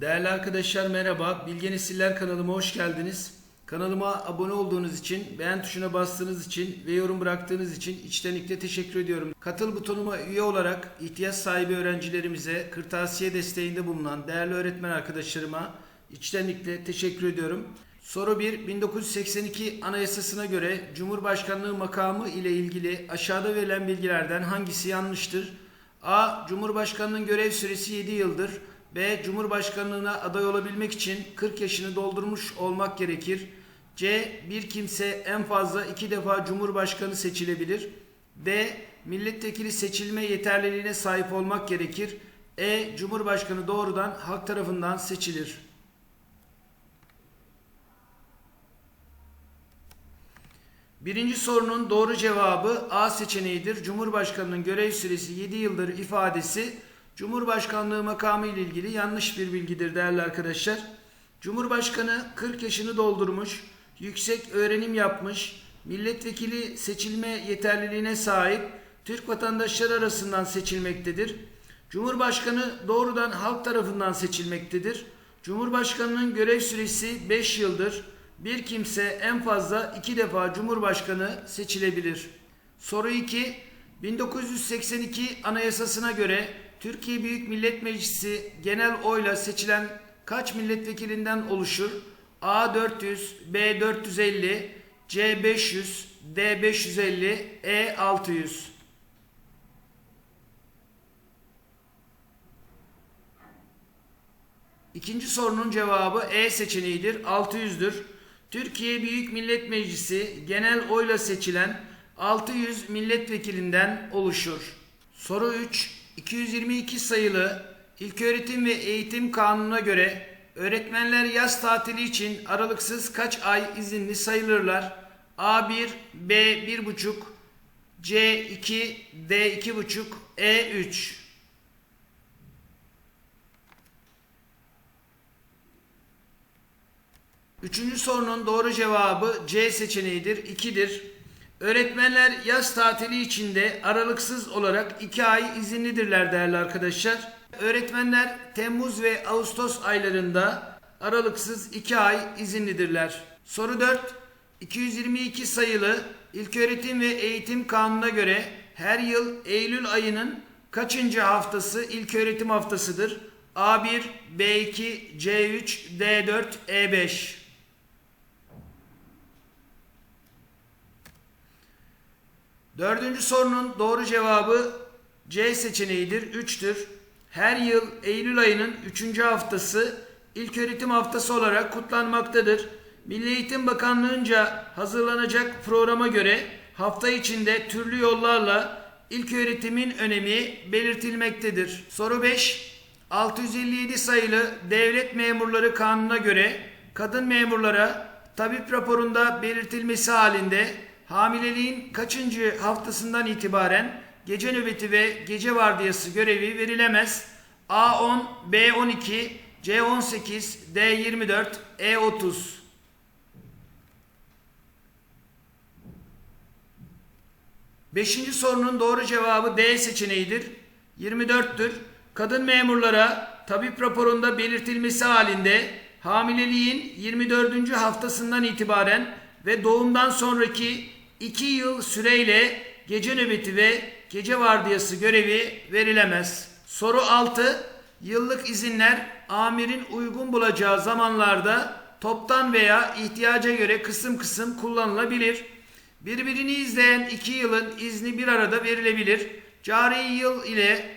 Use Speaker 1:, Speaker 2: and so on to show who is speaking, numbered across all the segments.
Speaker 1: Değerli arkadaşlar merhaba. Bilge Nesiller kanalıma hoş geldiniz. Kanalıma abone olduğunuz için, beğen tuşuna bastığınız için ve yorum bıraktığınız için içtenlikle teşekkür ediyorum. Katıl butonuma üye olarak ihtiyaç sahibi öğrencilerimize kırtasiye desteğinde bulunan değerli öğretmen arkadaşlarıma içtenlikle teşekkür ediyorum. Soru 1. 1982 Anayasasına göre Cumhurbaşkanlığı makamı ile ilgili aşağıda verilen bilgilerden hangisi yanlıştır? A. Cumhurbaşkanının görev süresi 7 yıldır. B. Cumhurbaşkanlığına aday olabilmek için 40 yaşını doldurmuş olmak gerekir. C. Bir kimse en fazla iki defa Cumhurbaşkanı seçilebilir. D. Milletvekili seçilme yeterliliğine sahip olmak gerekir. E. Cumhurbaşkanı doğrudan halk tarafından seçilir. Birinci sorunun doğru cevabı A seçeneğidir. Cumhurbaşkanının görev süresi 7 yıldır ifadesi Cumhurbaşkanlığı makamı ile ilgili yanlış bir bilgidir değerli arkadaşlar. Cumhurbaşkanı 40 yaşını doldurmuş, yüksek öğrenim yapmış, milletvekili seçilme yeterliliğine sahip Türk vatandaşları arasından seçilmektedir. Cumhurbaşkanı doğrudan halk tarafından seçilmektedir. Cumhurbaşkanının görev süresi 5 yıldır. Bir kimse en fazla 2 defa Cumhurbaşkanı seçilebilir. Soru 2. 1982 Anayasasına göre Türkiye Büyük Millet Meclisi genel oyla seçilen kaç milletvekilinden oluşur? A 400, B 450, C 500, D 550, E 600. İkinci sorunun cevabı E seçeneğidir. 600'dür. Türkiye Büyük Millet Meclisi genel oyla seçilen 600 milletvekilinden oluşur. Soru 3. 222 sayılı İlköğretim ve Eğitim Kanunu'na göre öğretmenler yaz tatili için aralıksız kaç ay izinli sayılırlar? A1, B1,5, C2, D2,5, E3. Üçüncü sorunun doğru cevabı C seçeneğidir. 2'dir. Öğretmenler yaz tatili içinde aralıksız olarak 2 ay izinlidirler değerli arkadaşlar. Öğretmenler Temmuz ve Ağustos aylarında aralıksız 2 ay izinlidirler. Soru 4. 222 sayılı İlköğretim ve Eğitim Kanunu'na göre her yıl Eylül ayının kaçıncı haftası ilköğretim haftasıdır? A1, B2, C3, D4, E5. Dördüncü sorunun doğru cevabı C seçeneğidir. 3'tür. Her yıl Eylül ayının 3. haftası ilköğretim haftası olarak kutlanmaktadır. Milli Eğitim Bakanlığı'nca hazırlanacak programa göre hafta içinde türlü yollarla ilköğretimin önemi belirtilmektedir. Soru 5. 657 sayılı Devlet Memurları Kanunu'na göre kadın memurlara tabip raporunda belirtilmesi halinde hamileliğin kaçıncı haftasından itibaren gece nöbeti ve gece vardiyası görevi verilemez. A10, B12, C18, D24, E30. Beşinci sorunun doğru cevabı D seçeneğidir. 24'tür. Kadın memurlara tabip raporunda belirtilmesi halinde hamileliğin 24. haftasından itibaren ve doğumdan sonraki 2 yıl süreyle gece nöbeti ve gece vardiyası görevi verilemez. Soru 6. Yıllık izinler amirin uygun bulacağı zamanlarda toptan veya ihtiyaca göre kısım kısım kullanılabilir. Birbirini izleyen iki yılın izni bir arada verilebilir. Cari yıl ile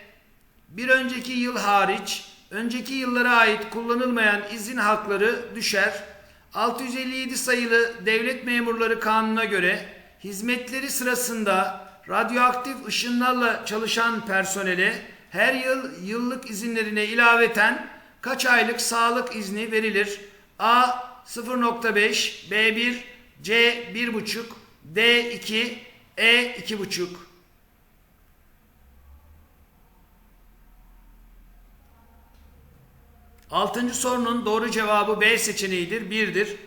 Speaker 1: bir önceki yıl hariç önceki yıllara ait kullanılmayan izin hakları düşer. 657 sayılı Devlet Memurları Kanunu'na göre hizmetleri sırasında radyoaktif ışınlarla çalışan personele her yıl yıllık izinlerine ilaveten kaç aylık sağlık izni verilir? A 0.5, B1, C 1.5, D2, E 2.5. Altıncı sorunun doğru cevabı B seçeneğidir. Birdir.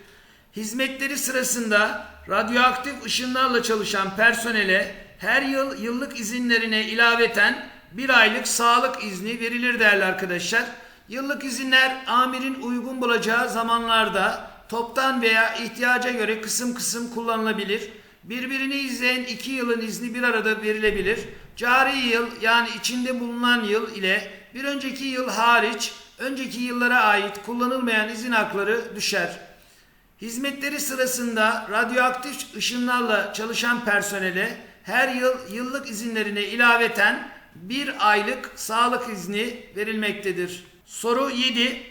Speaker 1: Hizmetleri sırasında radyoaktif ışınlarla çalışan personele her yıl yıllık izinlerine ilaveten bir aylık sağlık izni verilir değerli arkadaşlar. Yıllık izinler amirin uygun bulacağı zamanlarda toptan veya ihtiyaca göre kısım kısım kullanılabilir. Birbirini izleyen iki yılın izni bir arada verilebilir. Cari yıl yani içinde bulunan yıl ile bir önceki yıl hariç önceki yıllara ait kullanılmayan izin hakları düşer. Hizmetleri sırasında radyoaktif ışınlarla çalışan personele her yıl yıllık izinlerine ilaveten bir aylık sağlık izni verilmektedir. Soru 7.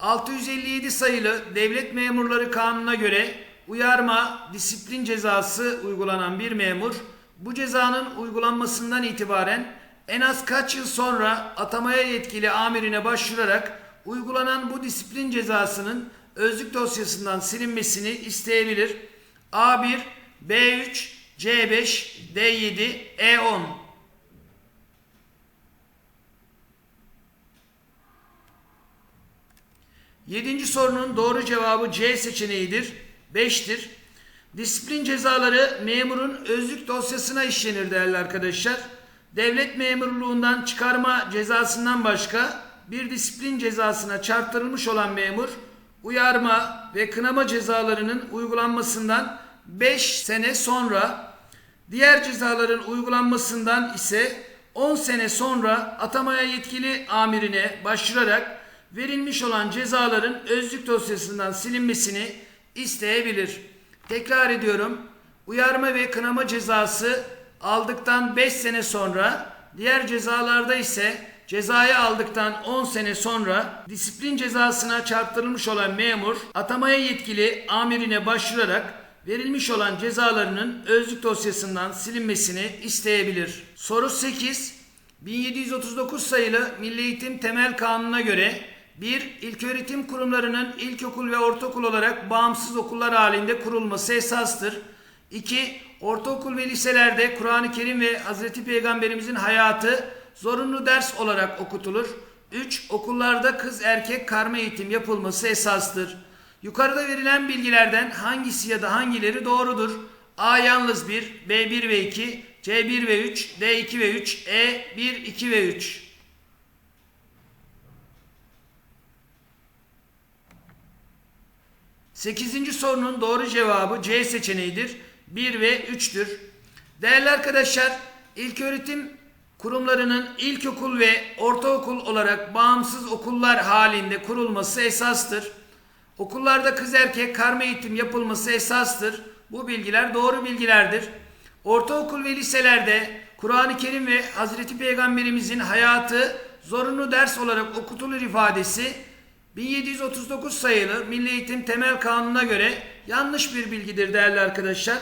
Speaker 1: 657 sayılı Devlet Memurları Kanunu'na göre uyarma, disiplin cezası uygulanan bir memur bu cezanın uygulanmasından itibaren en az kaç yıl sonra atamaya yetkili amirine başvurarak uygulanan bu disiplin cezasının özlük dosyasından silinmesini isteyebilir. A1, B3, C5, D7, E10 Yedinci sorunun doğru cevabı C seçeneğidir. 5'tir. Disiplin cezaları memurun özlük dosyasına işlenir değerli arkadaşlar. Devlet memurluğundan çıkarma cezasından başka bir disiplin cezasına çarptırılmış olan memur uyarma ve kınama cezalarının uygulanmasından 5 sene sonra diğer cezaların uygulanmasından ise 10 sene sonra atamaya yetkili amirine başvurarak verilmiş olan cezaların özlük dosyasından silinmesini isteyebilir. Tekrar ediyorum. Uyarma ve kınama cezası aldıktan 5 sene sonra, diğer cezalarda ise cezayı aldıktan 10 sene sonra disiplin cezasına çarptırılmış olan memur atamaya yetkili amirine başvurarak verilmiş olan cezalarının özlük dosyasından silinmesini isteyebilir. Soru 8. 1739 sayılı Milli Eğitim Temel Kanunu'na göre 1. İlköğretim kurumlarının ilkokul ve ortaokul olarak bağımsız okullar halinde kurulması esastır. 2. Ortaokul ve liselerde Kur'an-ı Kerim ve Hazreti Peygamberimizin hayatı zorunlu ders olarak okutulur. 3. Okullarda kız erkek karma eğitim yapılması esastır. Yukarıda verilen bilgilerden hangisi ya da hangileri doğrudur? A yalnız 1, B 1 ve 2, C 1 ve 3, D 2 ve 3, E 1, 2 ve 3. Sekizinci sorunun doğru cevabı C seçeneğidir. 1 ve 3'tür. Değerli arkadaşlar, ilköğretim kurumlarının ilkokul ve ortaokul olarak bağımsız okullar halinde kurulması esastır. Okullarda kız erkek karma eğitim yapılması esastır. Bu bilgiler doğru bilgilerdir. Ortaokul ve liselerde Kur'an-ı Kerim ve Hazreti Peygamberimizin hayatı zorunlu ders olarak okutulur ifadesi 1739 sayılı Milli Eğitim Temel Kanunu'na göre yanlış bir bilgidir değerli arkadaşlar.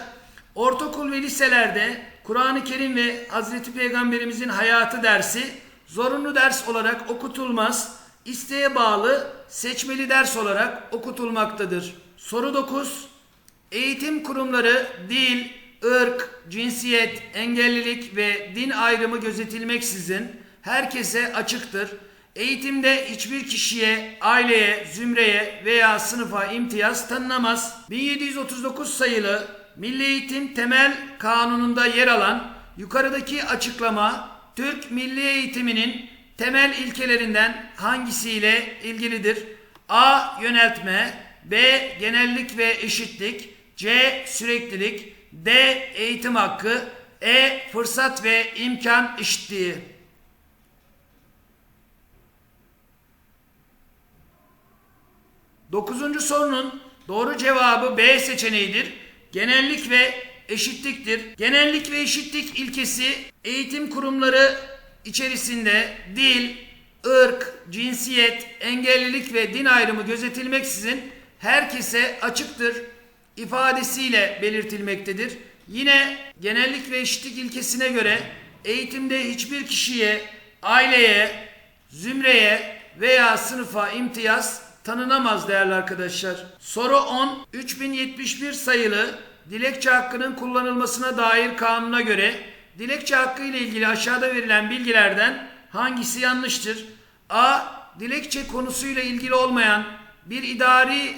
Speaker 1: Ortaokul ve liselerde Kur'an-ı Kerim ve Hazreti Peygamberimizin hayatı dersi zorunlu ders olarak okutulmaz. İsteğe bağlı seçmeli ders olarak okutulmaktadır. Soru 9. Eğitim kurumları dil, ırk, cinsiyet, engellilik ve din ayrımı gözetilmeksizin herkese açıktır. Eğitimde hiçbir kişiye, aileye, zümreye veya sınıfa imtiyaz tanınamaz. 1739 sayılı Milli Eğitim Temel Kanunu'nda yer alan yukarıdaki açıklama Türk Milli Eğitiminin temel ilkelerinden hangisiyle ilgilidir? A. Yöneltme B. Genellik ve eşitlik C. Süreklilik D. Eğitim hakkı E. Fırsat ve imkan eşitliği Dokuzuncu sorunun doğru cevabı B seçeneğidir. Genellik ve eşitliktir. Genellik ve eşitlik ilkesi eğitim kurumları içerisinde dil, ırk, cinsiyet, engellilik ve din ayrımı gözetilmeksizin herkese açıktır ifadesiyle belirtilmektedir. Yine genellik ve eşitlik ilkesine göre eğitimde hiçbir kişiye, aileye, zümreye veya sınıfa imtiyaz tanınamaz değerli arkadaşlar. Soru 10. 3071 sayılı dilekçe hakkının kullanılmasına dair kanuna göre dilekçe hakkı ile ilgili aşağıda verilen bilgilerden hangisi yanlıştır? A. Dilekçe konusuyla ilgili olmayan bir idari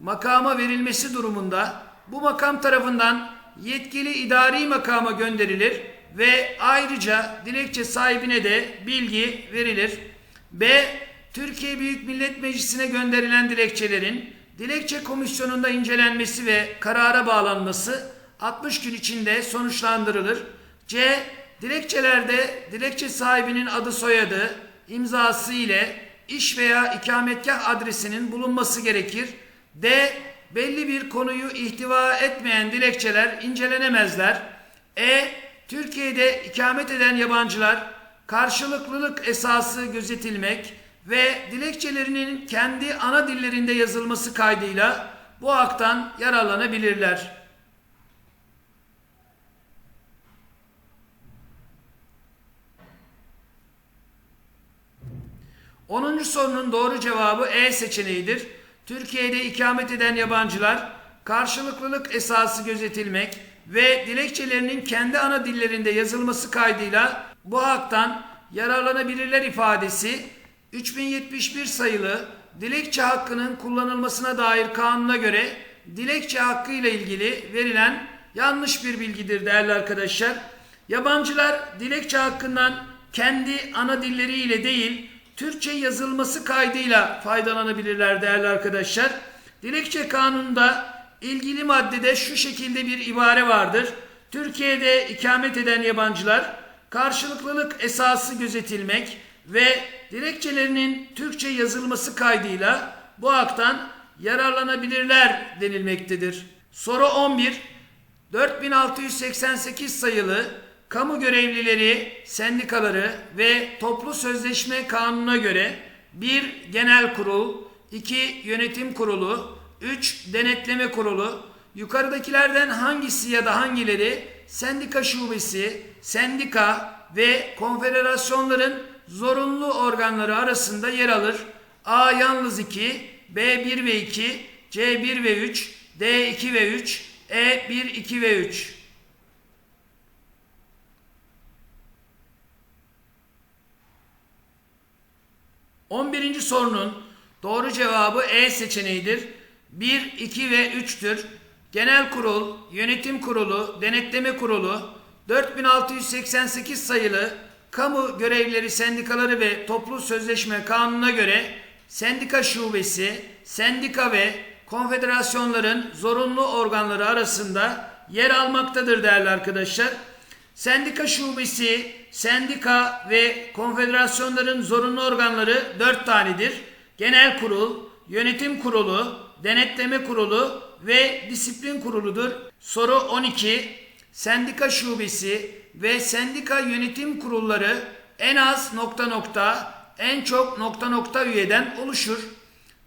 Speaker 1: makama verilmesi durumunda bu makam tarafından yetkili idari makama gönderilir ve ayrıca dilekçe sahibine de bilgi verilir. B. Türkiye Büyük Millet Meclisi'ne gönderilen dilekçelerin dilekçe komisyonunda incelenmesi ve karara bağlanması 60 gün içinde sonuçlandırılır. C. Dilekçelerde dilekçe sahibinin adı soyadı, imzası ile iş veya ikametgah adresinin bulunması gerekir. D. Belli bir konuyu ihtiva etmeyen dilekçeler incelenemezler. E. Türkiye'de ikamet eden yabancılar karşılıklılık esası gözetilmek ve dilekçelerinin kendi ana dillerinde yazılması kaydıyla bu haktan yararlanabilirler. 10. sorunun doğru cevabı E seçeneğidir. Türkiye'de ikamet eden yabancılar karşılıklılık esası gözetilmek ve dilekçelerinin kendi ana dillerinde yazılması kaydıyla bu haktan yararlanabilirler ifadesi 3071 sayılı dilekçe hakkının kullanılmasına dair kanuna göre dilekçe hakkı ile ilgili verilen yanlış bir bilgidir değerli arkadaşlar. Yabancılar dilekçe hakkından kendi ana dilleriyle değil Türkçe yazılması kaydıyla faydalanabilirler değerli arkadaşlar. Dilekçe kanununda ilgili maddede şu şekilde bir ibare vardır. Türkiye'de ikamet eden yabancılar karşılıklılık esası gözetilmek ve dilekçelerinin Türkçe yazılması kaydıyla bu haktan yararlanabilirler denilmektedir. Soru 11. 4688 sayılı kamu görevlileri, sendikaları ve toplu sözleşme kanununa göre bir genel kurul, iki yönetim kurulu, üç denetleme kurulu, yukarıdakilerden hangisi ya da hangileri sendika şubesi, sendika ve konfederasyonların zorunlu organları arasında yer alır. A yalnız 2, B 1 ve 2, C 1 ve 3, D 2 ve 3, E 1, 2 ve 3. 11. sorunun doğru cevabı E seçeneğidir. 1, 2 ve 3'tür. Genel kurul, yönetim kurulu, denetleme kurulu 4688 sayılı kamu görevlileri sendikaları ve toplu sözleşme kanununa göre sendika şubesi, sendika ve konfederasyonların zorunlu organları arasında yer almaktadır değerli arkadaşlar. Sendika şubesi, sendika ve konfederasyonların zorunlu organları dört tanedir. Genel kurul, yönetim kurulu, denetleme kurulu ve disiplin kuruludur. Soru 12. Sendika şubesi ve sendika yönetim kurulları en az nokta nokta en çok nokta nokta üyeden oluşur.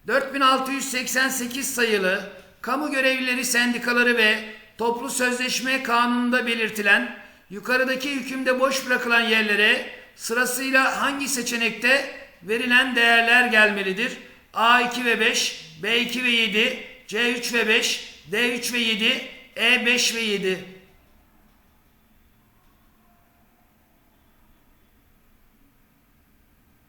Speaker 1: 4688 sayılı kamu görevlileri sendikaları ve toplu sözleşme kanununda belirtilen yukarıdaki hükümde boş bırakılan yerlere sırasıyla hangi seçenekte verilen değerler gelmelidir? A2 ve 5, B2 ve 7, C3 ve 5, D3 ve 7, E5 ve 7.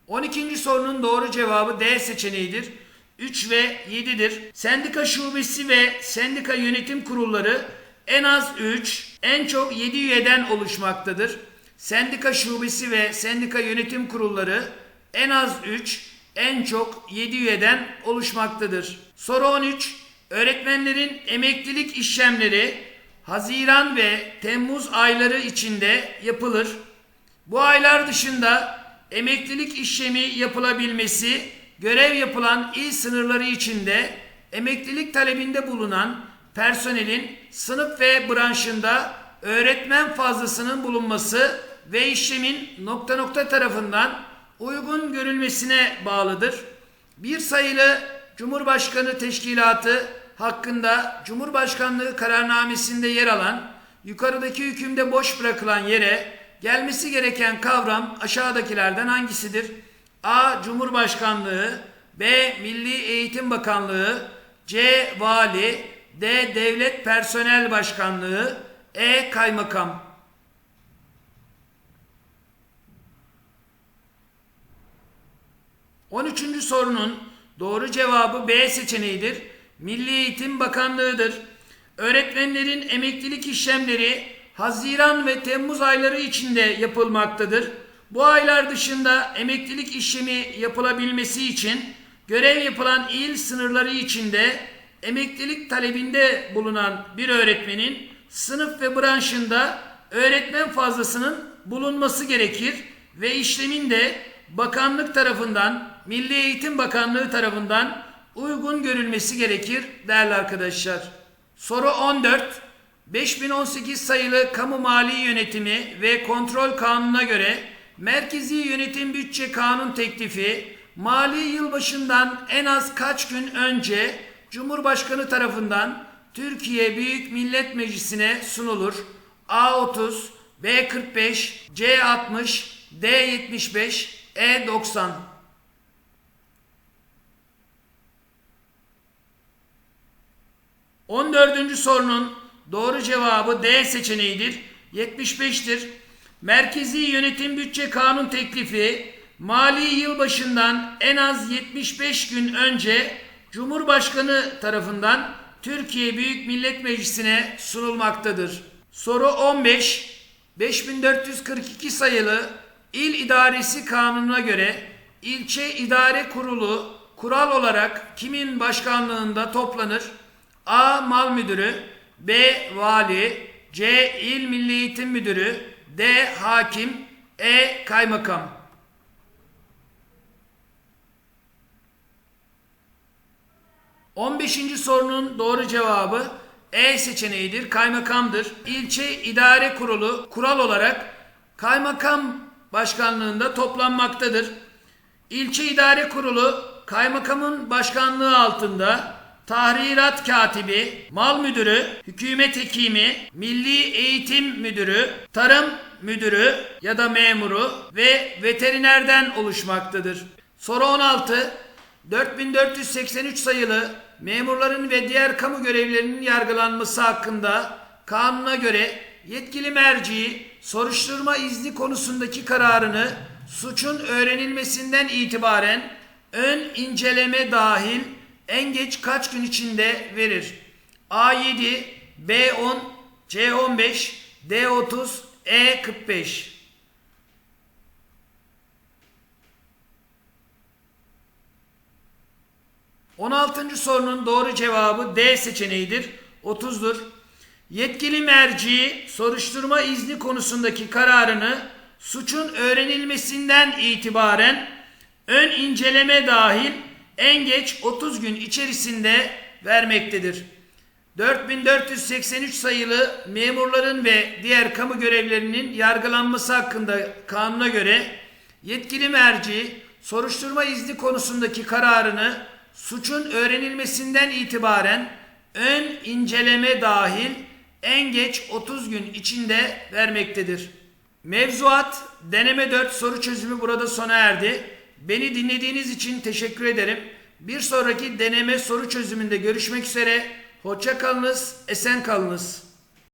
Speaker 1: On ikinci sorunun doğru cevabı D seçeneğidir. 3 ve 7'dir. Sendika şubesi ve sendika yönetim kurulları en az 3, en çok 7 üyeden oluşmaktadır. Sendika şubesi ve sendika yönetim kurulları en az 3, en çok 7 üyeden oluşmaktadır. Soru 13. Öğretmenlerin emeklilik işlemleri Haziran ve Temmuz ayları içinde yapılır. Bu aylar dışında emeklilik işlemi yapılabilmesi görev yapılan il sınırları içinde emeklilik talebinde bulunan personelin sınıf ve branşında öğretmen fazlasının bulunması ve işlemin nokta nokta tarafından uygun görülmesine bağlıdır. Bir sayılı Cumhurbaşkanı Teşkilatı hakkında Cumhurbaşkanlığı kararnamesinde yer alan yukarıdaki hükümde boş bırakılan yere gelmesi gereken kavram aşağıdakilerden hangisidir? A. Cumhurbaşkanlığı B. Milli Eğitim Bakanlığı C. Vali D. Devlet Personel Başkanlığı E. Kaymakam 13. sorunun doğru cevabı B seçeneğidir. Milli Eğitim Bakanlığı'dır. Öğretmenlerin emeklilik işlemleri Haziran ve Temmuz ayları içinde yapılmaktadır. Bu aylar dışında emeklilik işlemi yapılabilmesi için görev yapılan il sınırları içinde emeklilik talebinde bulunan bir öğretmenin sınıf ve branşında öğretmen fazlasının bulunması gerekir ve işlemin de bakanlık tarafından, Milli Eğitim Bakanlığı tarafından uygun görülmesi gerekir değerli arkadaşlar. Soru 14. 5018 sayılı Kamu Mali Yönetimi ve Kontrol Kanunu'na göre Merkezi Yönetim Bütçe Kanun teklifi mali yılbaşından en az kaç gün önce Cumhurbaşkanı tarafından Türkiye Büyük Millet Meclisi'ne sunulur? A30, B45, C60, D75, E90. On dördüncü sorunun doğru cevabı D seçeneğidir. 75'tir. Merkezi Yönetim Bütçe Kanun teklifi mali yıl başından en az 75 gün önce Cumhurbaşkanı tarafından Türkiye Büyük Millet Meclisi'ne sunulmaktadır. Soru 15. 5442 sayılı İl İdaresi Kanunu'na göre ilçe idare kurulu kural olarak kimin başkanlığında toplanır? A. Mal Müdürü B. Vali C. İl Milli Eğitim Müdürü D. Hakim E. Kaymakam On beşinci sorunun doğru cevabı E seçeneğidir. Kaymakamdır. İlçe İdare Kurulu kural olarak kaymakam başkanlığında toplanmaktadır. İlçe İdare Kurulu kaymakamın başkanlığı altında tahrirat katibi, mal müdürü, hükümet hekimi, milli eğitim müdürü, tarım müdürü ya da memuru ve veterinerden oluşmaktadır. Soru 16. 4483 sayılı memurların ve diğer kamu görevlilerinin yargılanması hakkında kanuna göre yetkili merci soruşturma izni konusundaki kararını suçun öğrenilmesinden itibaren ön inceleme dahil en geç kaç gün içinde verir? A7, B10, C15, D30, E45. On altıncı sorunun doğru cevabı D seçeneğidir. 30'dur. Yetkili merci soruşturma izni konusundaki kararını suçun öğrenilmesinden itibaren ön inceleme dahil en geç 30 gün içerisinde vermektedir. 4483 sayılı memurların ve diğer kamu görevlerinin yargılanması hakkında kanuna göre yetkili merci soruşturma izni konusundaki kararını suçun öğrenilmesinden itibaren ön inceleme dahil en geç 30 gün içinde vermektedir. Mevzuat deneme 4 soru çözümü burada sona erdi. Beni dinlediğiniz için teşekkür ederim. Bir sonraki deneme soru çözümünde görüşmek üzere. Hoşça kalınız, esen kalınız.